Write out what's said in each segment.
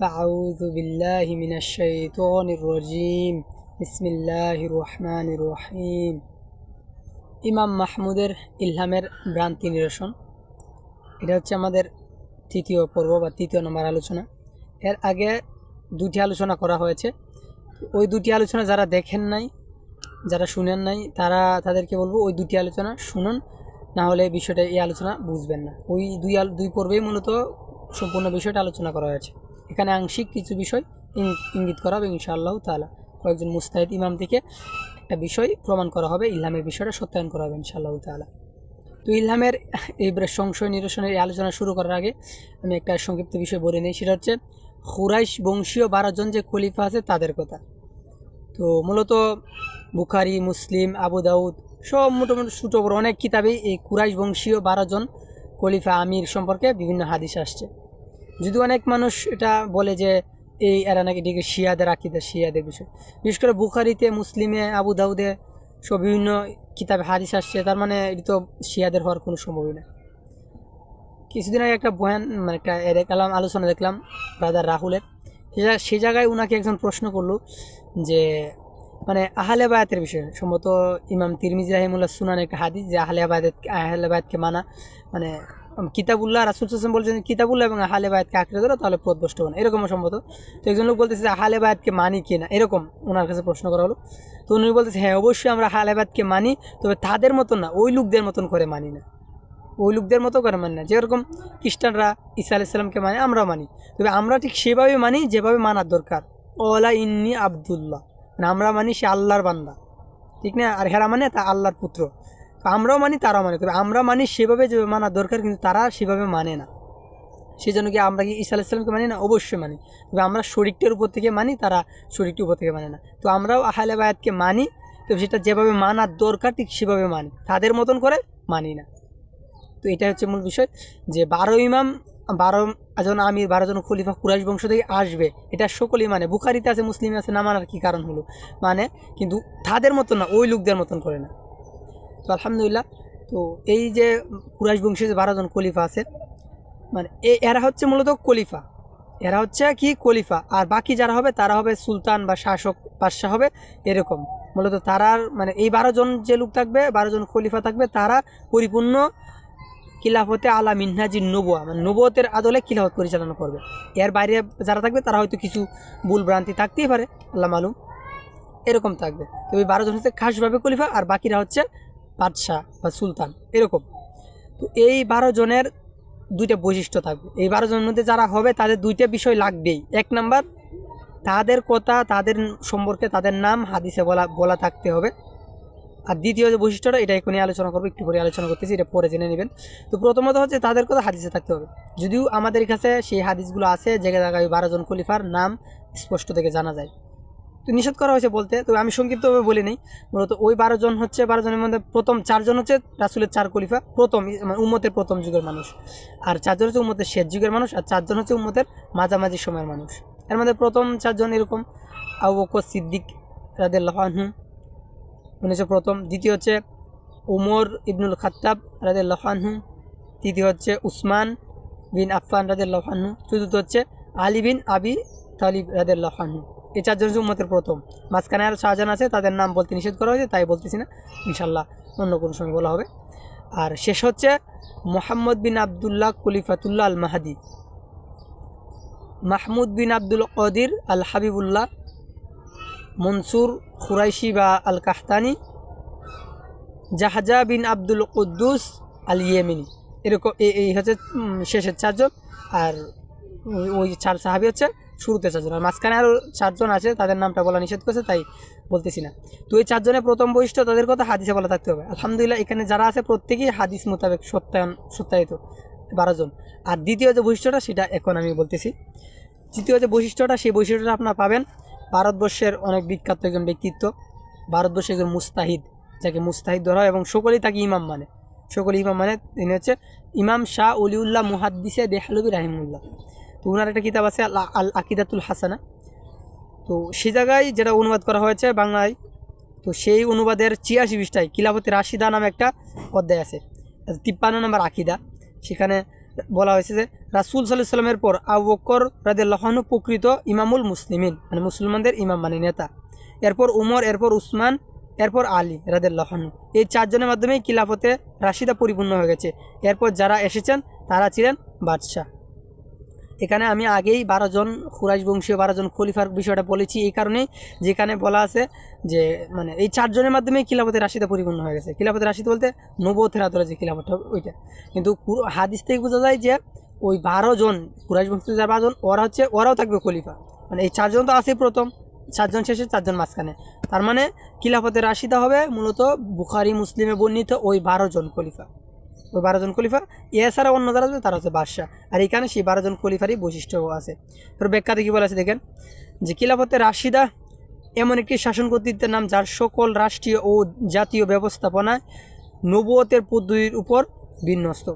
فأعوذ بالله من الشيطان الرجيم بسم الله الرحمن الرحيم ইমাম মাহমুদের ইলহামের ভ্রান্তি নিরসন এটা হচ্ছে আমাদের তৃতীয় পর্ব বা তৃতীয় নম্বর আলোচনা এর আগে দুটি আলোচনা করা হয়েছে ওই দুটি আলোচনা যারা দেখেন নাই যারা শুনেন নাই তারা তাদেরকে বলবো ওই দুটি আলোচনা শুনুন না হলে বিষয়টা এই আলোচনা বুঝবেন না ওই দুই আল দুই পর্বেই মূলত সম্পূর্ণ বিষয়টা আলোচনা করা হয়েছে এখানে আংশিক কিছু বিষয় ইঙ্গিত করা হবে ইনশাআল্লাহ তালা কয়েকজন মুস্তাহিদ ইমাম থেকে একটা বিষয় প্রমাণ করা হবে, ইলহামের বিষয়টা সত্যায়ন করা হবে ইনশাআল্লাহ তালা তো ইলহামের এই সংশয় নিরসনের এই আলোচনা শুরু করার আগে আমি একটা সংক্ষিপ্ত বিষয় বলে নিই, সেটা হচ্ছে খুরাইশ বংশীয় বারোজন যে খলিফা আছে তাদের কথা। তো মূলত বুখারি, মুসলিম, আবু দাউদ সব মোটামুটি ছোটো অনেক কিতাবেই এই কুরাইশ বংশীয় বারোজন খলিফা আমির সম্পর্কে বিভিন্ন হাদিস আসছে। যদি অনেক মানুষ এটা বলে যে এই এরা নাকি এটিকে শিয়াদের আকিদা, শিয়াদের বিষয়। বিশেষ করে বুখারিতে, মুসলিমে, আবু দাউদে সব বিভিন্ন কিতাবে হাদিস আসছে, তার মানে এটি তো শিয়াদের হওয়ার কোনো সম্ভবই না কিছুদিন আগে একটা বয়ান মানে একটা দেখলাম, আলোচনা দেখলাম ব্রাদার রাহুলের। সে জায়গায় উনাকে একজন প্রশ্ন করল যে মানে আহলে বায়াতের বিষয়ে, সম্ভবত ইমাম তিরমিজি রাহিমুল্লাহ সুনান একটা হাদিস যে আহলে বায়াত, আহলে বায়াতকে মানা মানে কিতাবুল্লাহ রাসুল হাসান বলছেন কিতাবুল্লাহ এবং আহলে বায়াতকে আঁকড়ে ধরো, তাহলে পথভ্রষ্ট হবে না। এরকম সম্ভবত। তো একজন লোক বলতেছে যে আহলে বায়াতকে মানি কি না এরকম ওনার কাছে প্রশ্ন করা হলো। তো উনি বলতেছে হ্যাঁ অবশ্যই আমরা আহলে বায়াতকে মানি, তবে তাদের মতন না, ওই লোকদের মতন করে মানি না। ওই লোকদের মতো করে মানি না। যেরকম খ্রিস্টানরা ঈসা আলাইসাল্লামকে মানে আমরাও মানি। তবে আমরা ঠিক সেভাবে মানি যেভাবে মানার দরকার। ওলা ইন্নি আবদুল্লাহ। মানে আমরা মানি সে আল্লাহর বান্দা। ঠিক না? আর হেরা মানে তা আল্লাহর পুত্র। আমরাও মানি, তারাও মানে। তবে আমরা মানি সেভাবে যে মানার দরকার, কিন্তু তারা সেভাবে মানে না। সেই জন্য কি আমরা কি ঈসা আলাইসাল্লামকে মানি না? অবশ্যই মানি। তবে আমরা শরীরটার উপর থেকে মানি, তারা শরীরটির উপর থেকে মানে না। তো আমরাও আহলে বায়াতকে মানি, তো সেটা যেভাবে মানার দরকার, ঠিক সেভাবে মানি। তাদের মতন করে মানি না। তো এটা হচ্ছে মূল বিষয়, যে বারো ইমাম, বারো জন আমির, বারো জন খলিফা কুরাইশ বংশ থেকে আসবে, এটা সকলেই মানে। বুখারিতে আছে, মুসলিম আছে, না মানার কী কারণ হলো? মানে কিন্তু তাদের মতন না, ওই লোকদের মতন করে না। তো আলহামদুলিল্লাহ। তো এই যে কুরাইশ বংশের যে বারোজন কলিফা আছে মানে এরা হচ্ছে মূলত কলিফা এরা হচ্ছে কি কলিফা আর বাকি যারা হবে, তারা হবে সুলতান বা শাসক বাদশাহ হবে, এরকম। মূলত তারার মানে এই বারো জন যে লোক থাকবে, বারো জন খলিফা থাকবে, তারা পরিপূর্ণ খিলাফতে আলা মিনহাজি নবুয়া মানে নবতের আদলে খিলাফত পরিচালনা করবে। এর বাইরে যারা থাকবে, তারা হয়তো কিছু ভুল ভ্রান্তি থাকতেই পারে, আল্লাহ মালুম। এরকম থাকবে। তবে বারো জন হচ্ছে খাসভাবে খলিফা, আর বাকিরা হচ্ছে বাদশাহ বা সুলতান, এরকম। তো এই বারো জনের দুইটা বৈশিষ্ট্য থাকবে। এই বারো জনের মধ্যে যারা হবে, তাদের দুইটা বিষয় লাগবেই। এক নাম্বার, তাদের কথা, তাদের সম্পর্কে তাদের নাম হাদিসে বলা বলা থাকতে হবে। আর দ্বিতীয় যে বৈশিষ্ট্যটা, এটা এখনই আলোচনা করব, একটু পরে আলোচনা করতেছি, এটা পরে জেনে নেবেন। তো প্রথমত হচ্ছে, তাদের কথা হাদিসে থাকতে হবে। যদিও আমাদের কাছে সেই হাদিসগুলো আছে যে জায়গায় ওই বারো জন খলিফার নাম স্পষ্ট থেকে জানা যায়। তো নিষেধ করা হয়েছে বলতে, তবে আমি সংক্ষিপ্তভাবে বলি নেই। মূলত ওই বারো জন হচ্ছে, বারো জনের মধ্যে প্রথম চারজন হচ্ছে রাসুলের চার খলিফা, প্রথম মানে উম্মতের প্রথম যুগের মানুষ। আর চারজন হচ্ছে উম্মতের শেষ যুগের মানুষ, আর চারজন হচ্ছে উম্মতের মাঝামাঝি সময়ের মানুষ। এর মধ্যে প্রথম চারজন এরকম, আবু বকর সিদ্দিক রাদেল্লাহ আনহু, উনি হচ্ছে প্রথম। দ্বিতীয় হচ্ছে উমর ইবনুল খাত্তাব রাদেল্লাহ আনহু, তৃতীয় হচ্ছে উসমান বিন আফফান রাদেল্লাহ আনহু, চতুর্থ হচ্ছে আলী বিন আবি তালিব রাদেল্লাহ আনহু। এই চারজন উম্মতের প্রথম। মাঝখানে আরও চারজন আছে, তাদের নাম বলতে নিষেধ করা হয়েছে, তাই বলতেছি না। ইনশাল্লাহ অন্য কোনো সময় বলা হবে। আর শেষ হচ্ছে মোহাম্মদ বিন আবদুল্লাহ কুলিফাতুল্লাহ আল মাহাদি মাহমুদ বিন আব্দুল কদির আল হাবিবুল্লাহ মনসুর খুরাইশি বা Al Qahtani Jahaja bin Abdul Quddus Al Yemeni এরকম এই হচ্ছে শেষের চারজন। আর ওই চার সাহাবি হচ্ছে শুরুতে চারজন। আর মাঝখানে আরও চারজন আছে, তাদের নামটা বলা নিষেধ করছে, তাই বলতেছি না। তো এই চারজনের প্রথম বৈশিষ্ট্য, তাদের কথা হাদিসে বলা থাকতে হবে। আলহামদুলিল্লাহ, এখানে যারা আছে, প্রত্যেকেই হাদিস মোতাবেক সত্যায়ন, সত্যায়িত বারো জন। আর দ্বিতীয় যে বৈশিষ্ট্যটা, সেটা এখন আমি বলতেছি। তৃতীয় যে বৈশিষ্ট্যটা, সেই বৈশিষ্ট্যটা আপনারা পাবেন। ভারতবর্ষের অনেক বিখ্যাত একজন ব্যক্তিত্ব। ভারতবর্ষের একজন মুস্তাহিদ, যাকে মুস্তাহিদ ধরা হয় এবং সকলেই তাকে ইমাম মানে। সকলে ইমাম মানে তিনি হচ্ছে ইমাম শাহ অলিউল্লাহ মুহাদ্দিসে দেহলবি রাহিমুল্লাহ। তো ওনার একটা কিতাব আছে আল- আল, আকিদাতুল হাসানা। তো সে জায়গায় যেটা অনুবাদ করা হয়েছে বাংলায়, তো সেই অনুবাদের ছিয়াশি পৃষ্ঠায় কিলাপতি রাশিদা নামে একটা অধ্যায় আছে, তিপ্পান্ন নম্বর আকিদা। সেখানে বলা হয়েছে যে, রাসুল সাল্লাহ সাল্লামের পর আবু বকর রাদিয়াল্লাহনু প্রকৃত ইমামুল মুসলিমিন মানে মুসলমানদের ইমাম মানে নেতা। এরপর উমর, এরপর উসমান, এরপর আলী রাদিয়াল্লাহনু এই চারজনের মাধ্যমেই কিলাফতে রাশিদা পরিপূর্ণ হয়ে গেছে। এরপর যারা এসেছেন, তারা ছিলেন বাদশাহ। এখানে আমি আগেই বারো জন খুরাইশ বংশীয়, বারো জন খলিফার বিষয়টা বলেছি এই কারণেই, যেখানে বলা আছে যে মানে এই চারজনের মাধ্যমেই খিলাফতের রাশিদা পরিপূর্ণ হয়ে গেছে। খিলাফতের রাশিদ বলতে নবতের আদরে যে খিলাফত ওইটা। কিন্তু হাদিস থেকে বোঝা যায় যে, ওই বারো জন কুরাইশ বংশ যারা বারো জন, ওরা হচ্ছে, ওরাও থাকবে খলিফা। মানে এই চারজন তো আছে প্রথম চারজন শেষে চারজন মাঝখানে। তার মানে খিলাফতের রাশিদা হবে মূলত বুখারি, মুসলিমে বর্ণিত ওই বারো জন খলিফা। ওই বারো জন খলিফা, এছাড়া অন্য যারা আছে তারা হচ্ছে বাদশাহ। আর এখানে সেই বারো জন খলিফারই বৈশিষ্ট্য আছে। তোর ব্যাখ্যাতে কী বলা আছে দেখেন? যে খিলাফতের রাশিদা এমন একটি শাসন কর্তৃত্বের নাম যার সকল রাষ্ট্রীয় ও জাতীয় ব্যবস্থাপনায় নবুয়তের পদ্ধতির উপর বিন্যস্ত।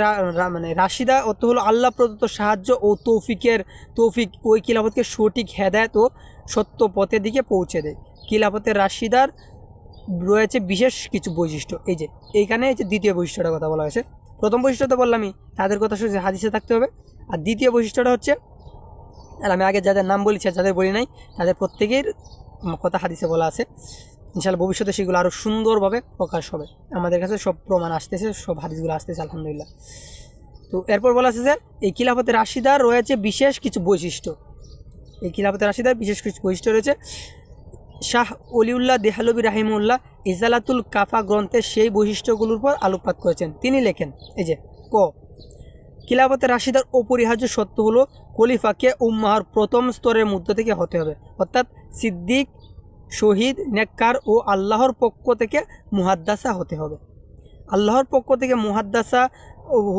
রা- মানে রাশিদা অর্থ হলো আল্লাহ প্রদত্ত সাহায্য ও তৌফিকের, তৌফিক ওই খিলাফতকে সঠিক হেদায়ত ও সত্য পথের দিকে পৌঁছে দেয়। খিলাফতের রাশিদার রয়েছে বিশেষ কিছু বৈশিষ্ট্য। এই যে, এইখানে এই যে দ্বিতীয় বৈশিষ্ট্যটার কথা বলা হয়েছে। প্রথম বৈশিষ্ট্য তো বললামই, তাদের কথা শুনে হাদিসে থাকতে হবে। আর দ্বিতীয় বৈশিষ্ট্যটা হচ্ছে আর আমি আগে যাদের নাম বলেছি যাদের বলি নাই, তাদের প্রত্যেকের কথা হাদিসে বলা আছে। ইনশাল্লাহ ভবিষ্যতে সেগুলো আরও সুন্দরভাবে প্রকাশ হবে। আমাদের কাছে সব প্রমাণ আসতেছে, সব হাদিসগুলো আসতেছে, আলহামদুলিল্লাহ। তো এরপর বলা আছে যে, এই খিলাফতের রাশিদার রয়েছে বিশেষ কিছু বৈশিষ্ট্য। এই খিলাফতের রাশিদার বিশেষ কিছু বৈশিষ্ট্য রয়েছে। শাহ অলিউল্লাহ দেহালবি রাহিমউল্লাহ ইজালাতুল কাফা গ্রন্থে সেই বৈশিষ্ট্যগুলোর উপর আলোকপাত করেছেন। তিনি লেখেন, এই যে, ক, খিলাফতে রাশিদার অপরিহার্য সত্য হলো খলিফাকে উম্মাহর প্রথম স্তরের মধ্য থেকে হতে হবে। অর্থাৎ সিদ্দিক, শহীদ, নেককার ও আল্লাহর পক্ষ থেকে মুহাদ্দাসা হতে হবে। আল্লাহর পক্ষ থেকে মুহাদ্দাসা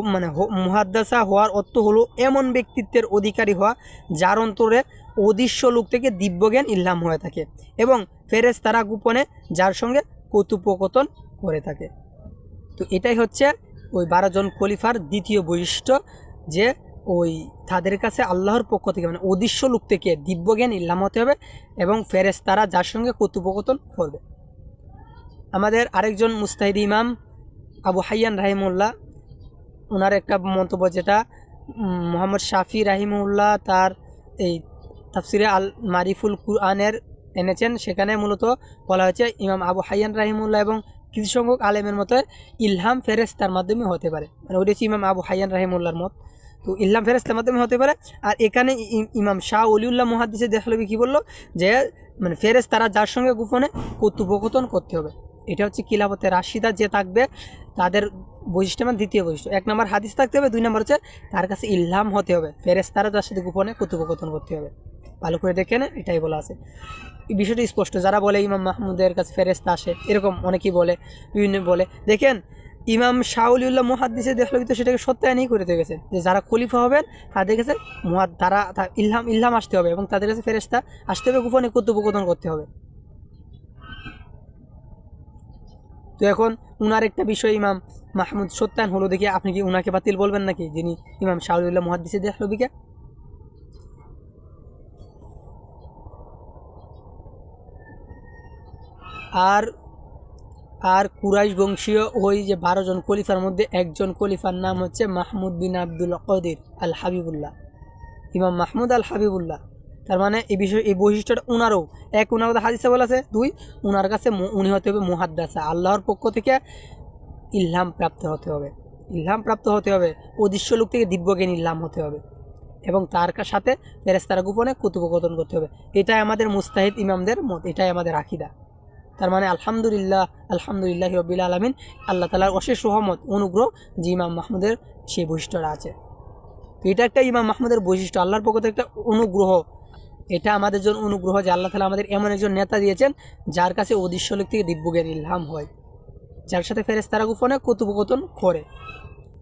মানে মুহাদ্দাসা হওয়ার অর্থ হলো এমন ব্যক্তিত্বের অধিকারী হওয়া, যার অন্তরে অদৃশ্য লোক থেকে দিব্যজ্ঞান ইল্লাম হয়ে থাকে এবং ফেরেস তারা গোপনে যার সঙ্গে কৌতুপকথন করে থাকে। তো এটাই হচ্ছে ওই বারো জন খলিফার দ্বিতীয় বৈশিষ্ট্য যে ওই তাদের কাছে আল্লাহর পক্ষ থেকে মানে অদৃশ্য লোক থেকে দিব্যজ্ঞান ইল্লাম হতে হবে এবং ফেরেস তারা যার সঙ্গে কৌতুপকথন করবে। আমাদের আরেকজন মুস্তাহিদ ইমাম আবু হাইয়ান রাহিমুল্লাহ ওনার একটা মন্তব্য যেটা মোহাম্মদ শাফি রাহিমুল্লাহ তার এই তাফসিরে আল মারিফুল কুরআনের এনেছেন। সেখানে মূলত বলা হয়েছে, ইমাম আবু হাইয়ান রাহিমুল্লাহ এবং কিছু সংখ্যক আলেমের মতো ইলহাম ফেরেস্তার মাধ্যমে হতে পারে। মানে ওইটা হচ্ছে ইমাম আবু হাইয়ান রাহিমুল্লাহর মত। তো ইলহাম ফেরেস্তার মাধ্যমে হতে পারে। আর এখানে ইমাম শাহ অলিউল্লাহ মহাদিসে দেখলবি কী বলল? যে মানে ফেরেস তারা যার সঙ্গে গোপনে কর্তৃপকথন করতে হবে। এটা হচ্ছে কিলাবতে রাশিদা যে থাকবে, তাদের বৈশিষ্ট্য মানে দ্বিতীয় বৈশিষ্ট্য। এক নম্বর হাদিস থাকতে হবে, দুই নম্বর হচ্ছে তার কাছে ইলহাম হতে হবে। ফেরেস তারা তার সাথে গোপনে কর্তৃপকথন করতে হবে। ভালো করে দেখে নেন এটাই বলা আছে। বিষয়টি স্পষ্ট। যারা বলে ইমাম মাহমুদের কাছে ফেরেস্তা আসে, এরকম অনেকেই বলে, বিভিন্ন বলে। দেখেন, ইমাম শাউলিউল্লাহ মুহাদ্দিসে দেখল তো সেটাকে সত্যায়নই করে দিয়ে গেছে, যে যারা খলিফা হবেন, তাদের কাছে মুহাদ তারা ইলহাম ইলহাম আসতে হবে এবং তাদের কাছে ফেরেস্তা আসতে হবে, গোপনে কর্তৃপকথন করতে হবে। তো এখন উনার একটা বিষয়, ইমাম মাহমুদ সত্যায়ন হলো দেখি, আপনি কি উনাকে বাতিল বলবেন নাকি? যিনি ইমাম শাহুল্লাহ মুহাদ্দিসে দেখলবিকে আর আর কুরাইশ বংশীয় ওই যে বারো জন খলিফার মধ্যে একজন খলিফার নাম হচ্ছে মাহমুদ বিন আব্দুল কদির আল হাবিবুল্লাহ, ইমাম মাহমুদ আল হাবিবুল্লাহ। তার মানে এই বিষয়, এই বৈশিষ্ট্যটা উনারও, এক উনার মধ্যে হাদিসে বলা আছে, দুই উনার কাছে উনি হতে হবে মুহাদ্দাসা, আল্লাহর পক্ষ থেকে ইলহাম প্রাপ্ত হতে হবে, ইলহাম প্রাপ্ত হতে হবে, অদৃশ্য লোক থেকে দিব্যজ্ঞান ইলহাম হতে হবে এবং তার সাথে ফেরেস্তারা গোপনে কথোপকথন করতে হবে। এটাই আমাদের মুস্তাহিদ ইমামদের মত, এটাই আমাদের আকিদা। তার মানে আলহামদুলিল্লাহ আলহামদুলিল্লাহ রবিল আলমিন, আল্লাহ তালার অশেষ রহমত, অনুগ্রহ, যে ইমাম মাহমুদের সেই বৈশিষ্ট্যটা আছে। তো এটা একটা ইমাম মাহমুদের বৈশিষ্ট্য, আল্লাহর পক্ষ থেকে একটা অনুগ্রহ। এটা আমাদের জন্য অনুগ্রহ যে আল্লাহ তালা আমাদের এমন একজন নেতা দিয়েছেন, যার কাছে অদৃশ্য লোক থেকে দিব্যজ্ঞান, ইলহাম হয়। যার সাথে ফেরেস তারা গোপনে কথোপকথন করে।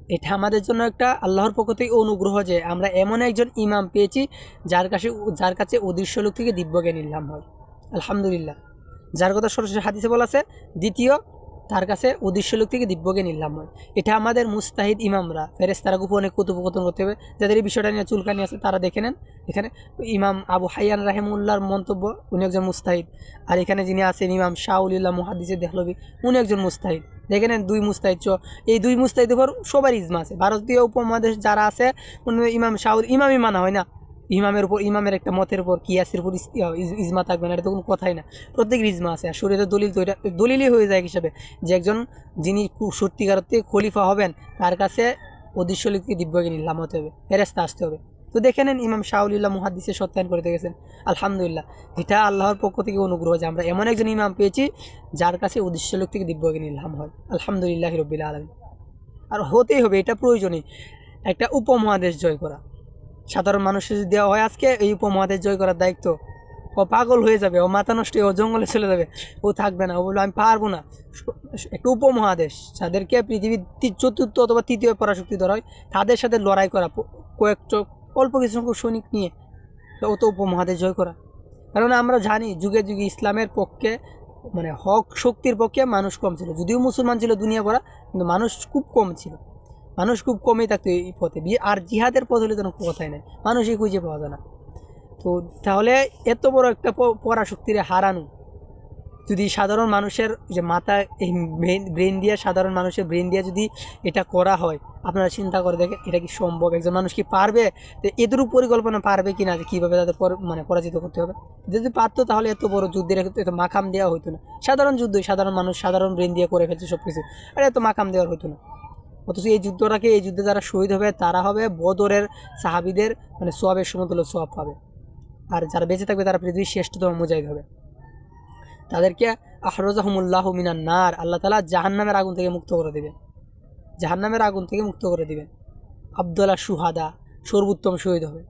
এটা আমাদের জন্য একটা আল্লাহর পক্ষ থেকে অনুগ্রহ যে আমরা এমন একজন ইমাম পেয়েছি, যার কাছে যার কাছে অদৃশ্য লোক থেকে দিব্যজ্ঞান ইল্লাম হয়। আলহামদুলিল্লাহ। যার কথা সরাসরি হাদিসে বলা আছে, দ্বিতীয়, তার কাছে উদ্দেশ্য লোক থেকে দিব্যকে হয়। এটা আমাদের মুস্তাহিদ ইমামরা ফেরেস তারা গোপনে কথোপকথন করতে হবে। যাদের এই বিষয়টা নিয়ে চুলকানি আছে, তারা দেখে নেন। এখানে ইমাম আবু হাইয়ান রাহেমুল্লাহর মন্তব্য, উনি একজন মুস্তাহিদ। আর এখানে যিনি আছেন, ইমাম শাহুল্লাহ মুহাদ্দিসে দেখলবি উনি একজন মুস্তাহিদ। দেখে নেন দুই মুস্তাহিদ চ এই দুই মুস্তাহিদের উপর সবার ইজমা আছে। ভারতীয় উপমহাদেশ যারা আছে ইমাম শাহুল ইমামই মানা হয় না। ইমামের উপর, ইমামের একটা মতের উপর, কিয়াসের উপর ইজমা থাকবে না, এটা তো কোনো কথাই না। প্রত্যেকের ইজমা আছে, আর শরীরের দলিল তো এটা, দলিলই হয়ে যায় হিসাবে। যে একজন, যিনি সত্যিকার অর্থে খলিফা হবেন, তার কাছে অদৃশ্য লিখতে দিব্যজ্ঞান ইল্লাম হতে হবে ফেরেস্তা আসতে হবে। তো দেখে নেন ইমাম শাহুল্লাহ মুহাদ্দিসে সত্যায়ন করতে গেছেন আলহামদুলিল্লাহ এটা আল্লাহর পক্ষ থেকে অনুগ্রহ যে আমরা এমন একজন ইমাম পেয়েছি, যার কাছে উদ্দেশ্য লোক থেকে দিব্যজ্ঞান ইল্লাম হয়। আলহামদুলিল্লাহ রবিল আলমী আর হতেই হবে, এটা প্রয়োজনীয় একটা উপমহাদেশ জয় করা। সাধারণ মানুষের যদি দেওয়া হয়, আজকে এই উপমহাদেশ জয় করার দায়িত্ব। ও পাগল হয়ে যাবে, ও মাথা নষ্ট ও জঙ্গলে চলে যাবে, ও থাকবে না। ও বলল আমি পারব না। একটা উপমহাদেশ, যাদেরকে পৃথিবীর চতুর্থ অথবা তৃতীয় পরাশক্তি ধরা হয়, তাদের সাথে লড়াই করা কয়েক অল্প কিছু সংখ্যক সৈনিক নিয়ে ও তো উপমহাদেশ জয় করা। কারণ আমরা জানি, যুগে যুগে ইসলামের পক্ষে মানে হক শক্তির পক্ষে মানুষ কম ছিল। যদিও মুসলমান ছিল দুনিয়া ভরা, কিন্তু মানুষ খুব কম ছিল। মানুষ খুব কমই থাকতো এই পথে। আর জিহাদের পথ হলে কোনো কথাই নাই। মানুষই খুঁজে পাওয়া যায় না। তো তাহলে এত বড় একটা পরাশক্তিরে হারানো, যদি সাধারণ মানুষের যে মাথা, এই ব্রেন দিয়ে সাধারণ মানুষের ব্রেন দিয়ে যদি এটা করা হয়, আপনারা চিন্তা করে দেখেন, এটা কি সম্ভব? একজন মানুষ কি পারবে? তো এদেরও পরিকল্পনা পারবে কি না যে কীভাবে তাদের মানে পরাজিত করতে হবে? যদি পারতো তাহলে এত বড় যুদ্ধের এত- এত মাখাম দেওয়া হতো না। সাধারণ যুদ্ধই, সাধারণ মানুষ সাধারণ ব্রেন দিয়ে করে ফেলছে সব কিছু আর এত মাখাম দেওয়ার হতো না। অথচ এই যুদ্ধটাকে এই যুদ্ধে যারা শহীদ হবে, তারা হবে বদরের সাহাবিদের মানে সোয়াবের সমতুল্য সোয়াব পাবে। আর যারা বেঁচে থাকবে, তারা পৃথিবীর শ্রেষ্ঠতম মুজাহিদ হবে। তাদেরকে আহরজাহমুল্লাহ মিনান নার, আল্লাহ তালা জাহান্নামের আগুন থেকে মুক্ত করে দেবে। জাহান্নামের আগুন থেকে মুক্ত করে দিবেন আবদুল্লাহ সুহাদা, সর্বোত্তম শহীদ হবে।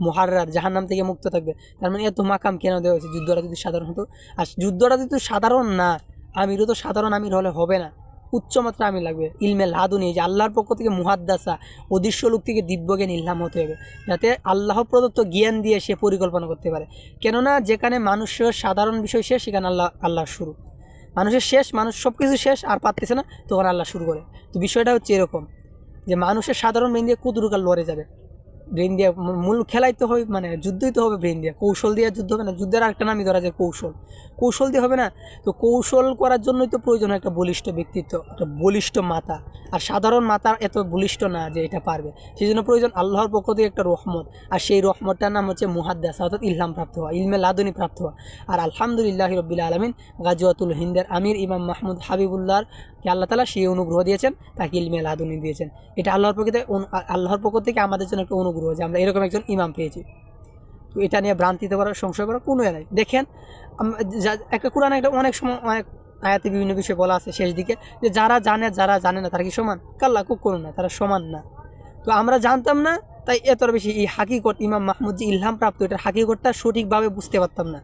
মহারার জাহান্নাম থেকে মুক্ত থাকবে। তার মানে এত মাকাম কেন দেওয়া হয়েছে? যুদ্ধটা যদি সাধারণ হতো। আর যুদ্ধটা যদি সাধারণ না, আমিরও তো সাধারণ আমির হলে হবে না। উচ্চমাত্রা আমি লাগবে। ইলমে লাদুনি যে আল্লাহর পক্ষ থেকে মুহাদ্দাসা, অদৃশ্য লোক থেকে দিব্যজ্ঞান ইল্লাম হতে হবে। যাতে আল্লাহ প্রদত্ত জ্ঞান দিয়ে সে পরিকল্পনা করতে পারে। কেননা, যেখানে মানুষের সাধারণ বিষয় শেষ, সেখানে আল্লাহ আল্লাহ শুরু। মানুষের শেষ, মানুষ সব কিছু শেষ, আর পারতেছে না, তখন আল্লাহ শুরু করে। তো বিষয়টা হচ্ছে এরকম, যে মানুষের সাধারণ মেন দিয়ে কুদুরুকাল লড়ে যাবে। ব্রেন দিয়ে মূল- খেলাই তো হবে মানে যুদ্ধই তো হবে ব্রেন দিয়ে। কৌশল দিয়ে যুদ্ধ হবে না, যুদ্ধের আরেকটা নামই ধরা যায় কৌশল। কৌশল দিয়ে হবে না? তো কৌশল করার জন্যই তো প্রয়োজন একটা বলিষ্ঠ ব্যক্তিত্ব, একটা বলিষ্ঠ মাতা। আর সাধারণ মাথা এত বলিষ্ঠ না যে এটা পারবে। সেই জন্য প্রয়োজন আল্লাহর পক্ষ থেকে একটা রহমত। আর সেই রহমতটার নাম হচ্ছে মুহাদ্দাসা, অর্থাৎ ইলহাম প্রাপ্ত হওয়া, ইলমে লাদনী প্রাপ্ত হওয়া। আর আলহামদুলিল্লাহ রবিল আলমিন গাজুয়াতুল হিন্দের আমির ইমাম মাহমুদ হাবিবুল্লাহর কে আল্লাহ তালা সেই অনুগ্রহ দিয়েছেন? তাকে ইলমে লাদনী দিয়েছেন। এটা আল্লাহর পক্ষ থেকে আল্লাহর পক্ষ থেকে আমাদের জন্য একটা অনুগ্রহ যে আমরা এরকম একজন ইমাম পেয়েছি। তো এটা নিয়ে ভ্রান্তিতে করার সংশয় করার কোনো নাই। দেখেন একটা কোরআন একটা অনেক সময় অনেক আয়াতে বিভিন্ন বিষয় বলা আছে শেষ দিকে, যে যারা জানে যারা জানে না, তারা কি সমান? কাল্লা, কুক করুন না, তারা সমান না। তো আমরা জানতাম না, তাই এত বেশি এই হাকিকত, ইমাম মাহমুদ যে ইলহাম প্রাপ্ত, এটার হাকিকতটা সঠিকভাবে বুঝতে পারতাম না।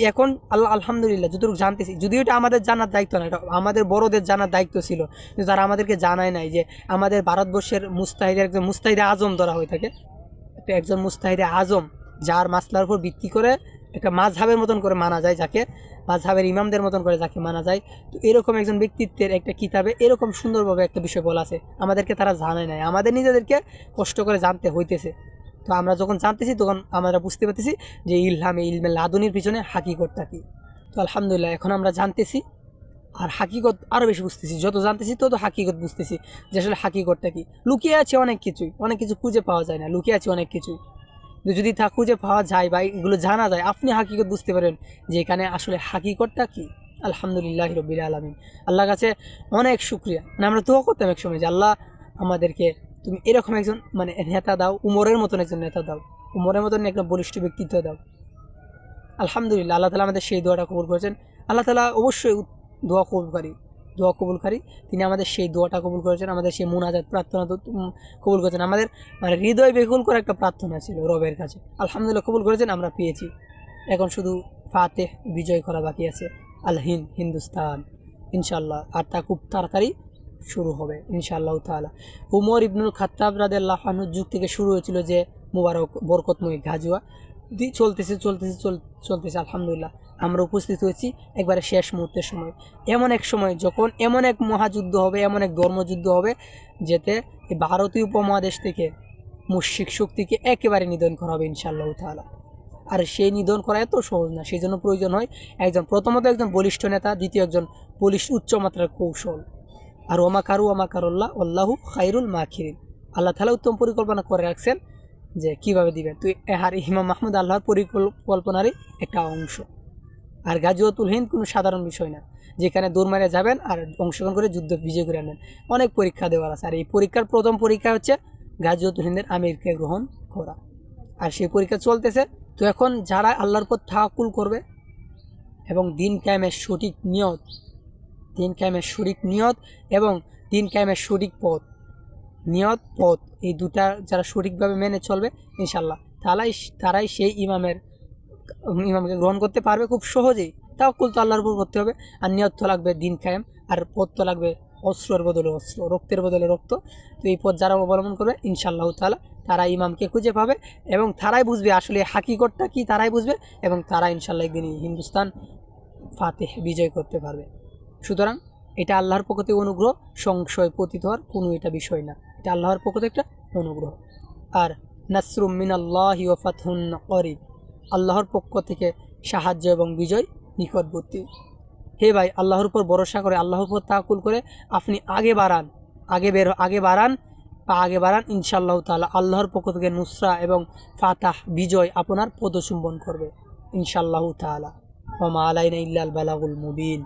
এখন আল্লাহ আলহামদুলিল্লাহ, যতটুকু জানতেছি। যদিও এটা আমাদের জানার দায়িত্ব না, এটা আমাদের বড়দের জানার দায়িত্ব ছিল। কিন্তু তারা আমাদেরকে জানায় নাই যে আমাদের ভারতবর্ষের মুস্তাহিদের একজন মুস্তাহিদে আজম ধরা হয়ে থাকে। একটা একজন মুস্তাহিদে আজম, যার মাসলার উপর ভিত্তি করে একটা মাঝহাবের মতন করে মানা যায় যাকে মাঝহাবের ইমামদের মতন করে যাকে মানা যায়। তো এরকম একজন ব্যক্তিত্বের একটা কিতাবে এরকম সুন্দরভাবে একটা বিষয় বলা আছে। আমাদেরকে তারা জানায় নাই। আমাদের নিজেদেরকে কষ্ট করে জানতে হইতেছে। তো আমরা যখন জানতেছি, তখন আমরা বুঝতে পারতেছি যে ইলহামে ইলমে লাদনির পিছনে হাকিকতটা কি। তো আলহামদুলিল্লাহ, এখন আমরা জানতেছি আর হাকিকত আরও বেশি বুঝতেছি। যত জানতেছি, তত হাকিকত বুঝতেছি যে আসলে হাকিকতটা কি। লুকিয়ে আছে অনেক কিছুই, অনেক কিছু খুঁজে পাওয়া যায় না, লুকিয়ে আছে অনেক কিছুই। যদি তা খুঁজে পাওয়া যায় বা এগুলো জানা যায়, আপনি হাকিকত বুঝতে পারেন যে এখানে আসলে হাকিকতটা কি। আলহামদুলিল্লাহ রবিল আলমিন। আল্লাহর কাছে অনেক শুক্রিয়া। মানে আমরা দোয়া করতাম এক সময় যে আল্লাহ আমাদেরকে তুমি এরকম একজন মানে নেতা দাও, উমরের মতন একজন নেতা দাও, উমরের মতন একটা বলিষ্ঠ ব্যক্তিত্ব দাও। আলহামদুলিল্লাহ, আল্লাহ তালা আমাদের সেই দোয়াটা কবুল করেছেন। আল্লাহ তালা অবশ্যই দোয়া কবুলকারী দোয়া কবুলকারী। তিনি আমাদের সেই দোয়াটা কবুল করেছেন, আমাদের সেই মুনাজাত প্রার্থনা কবুল করেছেন। আমাদের মানে হৃদয় বেকুল করে একটা প্রার্থনা ছিল রবের কাছে। আলহামদুলিল্লাহ, কবুল করেছেন, আমরা পেয়েছি। এখন শুধু ফাতেহ বিজয় করা বাকি আছে। আল হিন্দ হিন্দুস্তান। ইনশাল্লাহ আর তা খুব তাড়াতাড়ি শুরু হবে, ইনশাআল্লাহ তাআলা। উমর ইবনুল খাত্তাব রাদিয়াল্লাহু যুগ থেকে শুরু হয়েছিল যে মুবারক, বরকতময় গাজুয়া দি, চলতেছে চলতেছে, চল, চলতেছে, আলহামদুলিল্লাহ। আমরা উপস্থিত হয়েছি একবারে শেষ মুহূর্তের সময়। এমন এক সময় যখন এমন এক মহাযুদ্ধ হবে, এমন এক ধর্মযুদ্ধ হবে, যেতে ভারতীয় উপমহাদেশ থেকে মুশিক শক্তিকে একেবারে নিধন করা হবে, ইনশাআল্লাহ তাআলা। আর সেই নিধন করা এত সহজ না, সেই জন্য প্রয়োজন হয় একজন, প্রথমত একজন বলিষ্ঠ নেতা, দ্বিতীয় একজন বলিষ্ঠ উচ্চমাত্রার কৌশল। আর ওমা কারু, ওমা কারুল্লাহ আল্লাহু খাইরুল মাখিরিন। আল্লাহ তালা উত্তম পরিকল্পনা করে রাখছেন যে কীভাবে দিবেন। তুই আর ইমাম মাহমুদ আল্লাহর পরিকল্পনারই একটা অংশ। আর গাজুয়াতুল হিন্দ কোনো সাধারণ বিষয় না, যেখানে দৌড় মারে যাবেন আর অংশগ্রহণ করে যুদ্ধ বিজয় করে আনেন অনেক পরীক্ষা দেওয়ার আছে। আর এই পরীক্ষার প্রথম পরীক্ষা হচ্ছে গাজুয়াতুল হিন্দের আমিরকে গ্রহণ করা। আর সেই পরীক্ষা চলতেছে। তো এখন যারা আল্লাহর পর থাকুল করবে এবং দিন কায়েমের সঠিক নিয়ত দিন কায়েমের সঠিক নিয়ত এবং দিন কায়েমের সঠিক পথ। নিয়ত, পথ, এই দুটা যারা সঠিকভাবে মেনে চলবে ইনশাল্লাহ তারাই তারাই সেই ইমামের, ইমামকে গ্রহণ করতে পারবে খুব সহজেই। তাওকুল তো আল্লাহর উপর করতে হবে। আর নিয়ত তো লাগবে দিন কায়েম, আর পথ তো লাগবে অস্ত্রের বদলে অস্ত্র রক্তের বদলে রক্ত। তো এই পথ যারা অবলম্বন করবে, ইনশাআল্লাহ তালা তারা ইমামকে খুঁজে পাবে এবং তারাই বুঝবে আসলে হাকিকতটা কি, তারাই বুঝবে এবং তারা ইনশাল্লাহ একদিন হিন্দুস্তান ফাতেহ বিজয় করতে পারবে। সুতরাং এটা আল্লাহর পক্ষ থেকে অনুগ্রহ, সংশয় পতিত হওয়ার কোনো এটা বিষয় না। এটা আল্লাহর পক্ষ থেকে একটা অনুগ্রহ। আর নাসরুম মিন আল্লাহ ফাতহুন করিব। আল্লাহর পক্ষ থেকে সাহায্য এবং বিজয় নিকটবর্তী। হে ভাই, আল্লাহর উপর ভরসা করে, আল্লাহর উপর তাকুল করে আপনি আগে বাড়ান, আগে বের আগে বাড়ান বা আগে বাড়ান, ইনশাআল্লাহ তাআলা আল্লাহর পক্ষ থেকে নুসরা এবং ফাতাহ, বিজয় আপনার পদচুম্বন করবে, ইনশাআল্লাহ তাআলা। ওমা আলাইনা ইল্লাল বালাগুল মুবিন।